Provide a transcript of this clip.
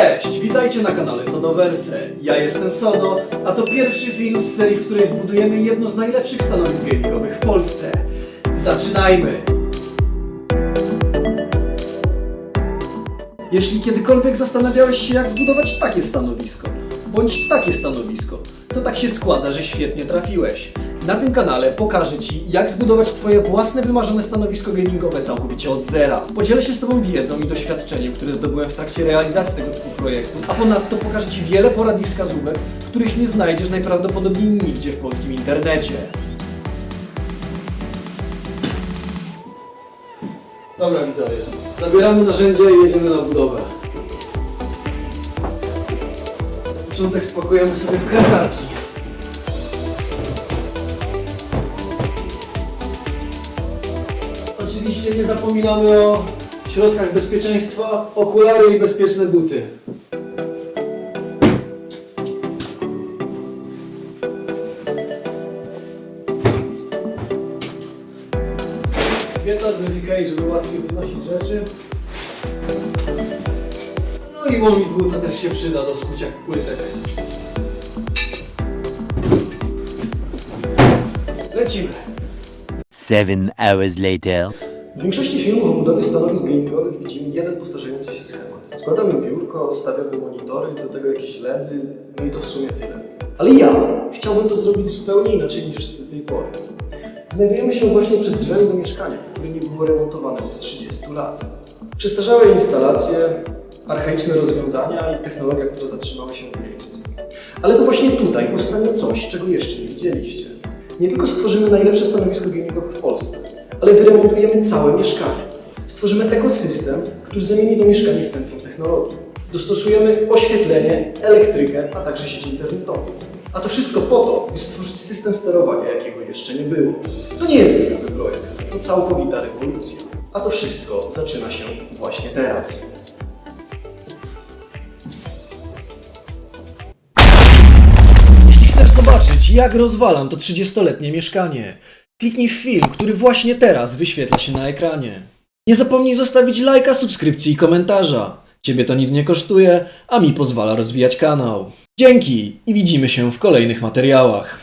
Cześć, witajcie na kanale Sodoverse. Ja jestem Sodo, a to pierwszy film z serii, w której zbudujemy jedno z najlepszych stanowisk gamingowych w Polsce. Zaczynajmy! Jeśli kiedykolwiek zastanawiałeś się, jak zbudować takie stanowisko, bądź takie stanowisko, to tak się składa, że świetnie trafiłeś. Na tym kanale pokażę Ci, jak zbudować Twoje własne wymarzone stanowisko gamingowe całkowicie od zera. Podzielę się z Tobą wiedzą i doświadczeniem, które zdobyłem w trakcie realizacji tego typu projektu, a ponadto pokażę Ci wiele porad i wskazówek, których nie znajdziesz najprawdopodobniej nigdzie w polskim internecie. Dobra widzowie, zabieramy narzędzia i jedziemy na budowę. Na początek spakujemy sobie w kranarki. Oczywiście nie zapominamy o środkach bezpieczeństwa, okulary i bezpieczne buty. Kwiatar bez Ikei, żeby łatwiej wynosić rzeczy. No i łomit buta też się przyda do skucia płytek. Lecimy. Seven hours later. W większości filmów o budowie stanowisk gamingowych widzimy jeden powtarzający się schemat. Składamy biurko, stawiamy monitory, do tego jakieś LEDy, no i to w sumie tyle. Ale ja chciałbym to zrobić zupełnie inaczej niż wszyscy tej pory. Znajdujemy się właśnie przed drzwiami do mieszkania, które nie było remontowane od 30 lat. Przestarzałe instalacje, archaiczne rozwiązania i technologia, która zatrzymała się w miejscu. Ale to właśnie tutaj powstanie coś, czego jeszcze nie widzieliście. Nie tylko stworzymy najlepsze stanowisko gamingowe w Polsce, ale wyremontujemy całe mieszkanie. Stworzymy ekosystem, który zamieni to mieszkanie w centrum technologii. Dostosujemy oświetlenie, elektrykę, a także sieć internetową. A to wszystko po to, by stworzyć system sterowania, jakiego jeszcze nie było. To nie jest zwykły projekt, to całkowita rewolucja. A to wszystko zaczyna się właśnie teraz. Jeśli chcesz zobaczyć, jak rozwalam to 30-letnie mieszkanie, kliknij film, który właśnie teraz wyświetla się na ekranie. Nie zapomnij zostawić lajka, subskrypcji i komentarza. Ciebie to nic nie kosztuje, a mi pozwala rozwijać kanał. Dzięki i widzimy się w kolejnych materiałach.